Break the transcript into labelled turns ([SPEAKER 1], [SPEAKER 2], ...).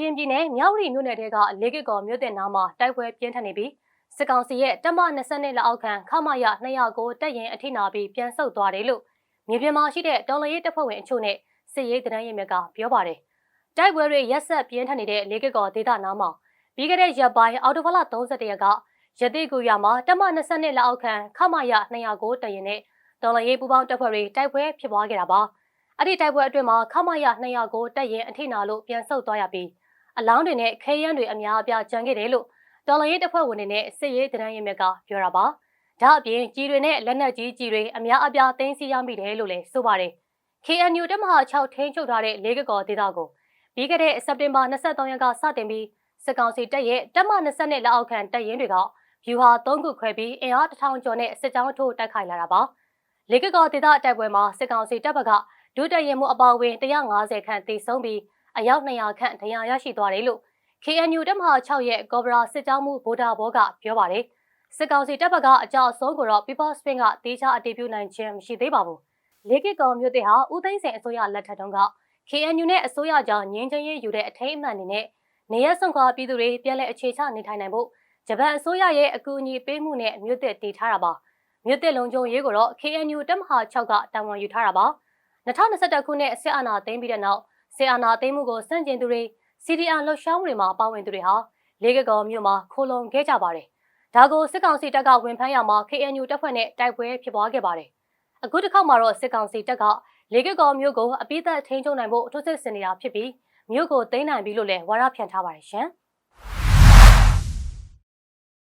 [SPEAKER 1] ရင်ပြည်နယ်မြောက်ရီမြို့နယ်တဲကလေကစ်ကော်မြို့တဲ့နားမှာတိုက်ပွဲပြင်းထန်နေပြီးစစ်ကောင်စီရဲ့တပ်မ20လက်အောက်ခံခမရ209တပ်ရင်အထိနာပြီးပြန်ဆုတ်သွားတယ်လို့မြေပြင်မှာရှိတဲ့တော်လရေးတပ်ဖွဲ့ဝင်အချို့နဲ့စစ်ရေးတန်းရင်မြက်ကပြောပါတယ်။တိုက်ပွဲတွေရက်ဆက်ပြင်းထန်နေတဲ့လေကစ်ကော်ဒေသနားမှာပြီးခဲ့တဲ့ရက်ပိုင်းအော်တိုဘလ31ရက်ကရတိကူရမှာတပ်မ20လက်အောက်ခံခမရ209တပ်ရင်နဲ့တော်လရေးပူပေါင်းတပ်ဖွဲ့တွေတိုက်ပွဲဖြစ်ပွားခဲ့တာပါ။ အဲ့ဒီတိုက်ပွဲအတွင်းမှာခမရ209တပ်ရင်အထိနာလို့ပြန်ဆုတ်သွားရပြီးအလောင်းတွေနဲ့ခဲယမ်းတွေအများအပြားကျန်ခဲ့တယ်လို့တော်လရေးတပ်ဖွဲ့ဝင်တွေနဲ့စစ်ရေးတန်းရင်မြက်ကပြောတာပါ။ဒါအပြင်ကြီးတွေနဲ့လက်နက်ကြီးကြီးတွေအများအပြားသိမ်းဆည်းရမိတယ်လို့လည်းဆိုပါတယ်။ KNU တပ်မဟာ6ထိန်းချုပ်ထားတဲ့လေးကကော်ဒေသကိုပြီးခဲ့တဲ့စက်တင်ဘာ23ရက်ကစတင်ပြီးစစ်ကောင်စီတပ်ရဲ့တပ်မ20နဲ့လက်အောက်ခံတပ်ရင်းတွေကဗျူဟာ3ခုခွဲပြီးအင်အား1000ကျော်နဲ့စစ်ကြောင်းထိုးတိုက်ခိုက်လာတာပါ။လေးကကော်ဒေသတိုက်ပွဲမှာစစ်ကောင်စီတပ်ဘက်က ဒုတပ်ရင်းမှုအပါအဝင်150ခန့်တေဆုံးပြီးအယောက်200ခန့်ဒဏ်ရာရရှိသွားတယ်လို့ KNU တပ်မဟာ6ရဲ့ကော်ဘရာစစ်ကြောင်းမှုဗိုလ်ဒါဘောကပြောပါတယ်။စစ်ကောင်စီတပ်ဘက်ကအကြောအဆုံးကိုတော့ People Spin ကတေချာအတည်ပြုနိုင်ခြင်းမရှိသေးပါဘူး။လေကစ်ကောင်မြို့တဲ့ဟာဦးသိန်းစိန်အစိုးရလက်ထက်တုန်းက KNU နဲ့အစိုးရကြောင့်ငင်းချင်းရေးယူတဲ့အထိမ်းအမှန်အနေနဲ့နေရဆောင်ခွာပြည်သူတွေပြန်လည်အခြေချနေထိုင်နိုင်ဖို့ဂျပန်အစိုးရရဲ့အကူအညီပေးမှုနဲ့မြို့သစ်တည်ထားတာပါ။မြို့သစ်လုံခြုံရေးကိုတော့ KNU တပ်မဟာ6ကတာဝန်ယူထားတာပါ။ 2021ခုနှစ်စစ်အာဏာသိမ်းပြီးတဲ့နောက်စစ်အာဏာသိမ်းမှုကိုစန့်ကျင်သူတွေ CDR လှုပ်ရှားမှုတွေမှာပါဝင်သူတွေဟာလေးကကော်မြို့မှာခိုလုံခဲ့ကြပါတယ်။ဒါကိုစစ်ကောင်စီတပ်ကဝင်ဖမ်းရမှာ KNU တပ်ဖွဲ့နဲ့တိုက်ပွဲဖြစ်ပွားခဲ့ပါတယ်။အခုတစ်ခေါက်မှာတော့စစ်ကောင်စီတပ်ကလေးကကော်မြို့ကိုအပိသက်ထိန်းချုပ်နိုင်ဖို့ထိုးစစ်ဆင်နေတာဖြစ်ပြီးမြို့ကိုသိမ်းနိုင်ပြီလို့လည်းဝါရဖြန့်ထားပါတယ်ရှင်။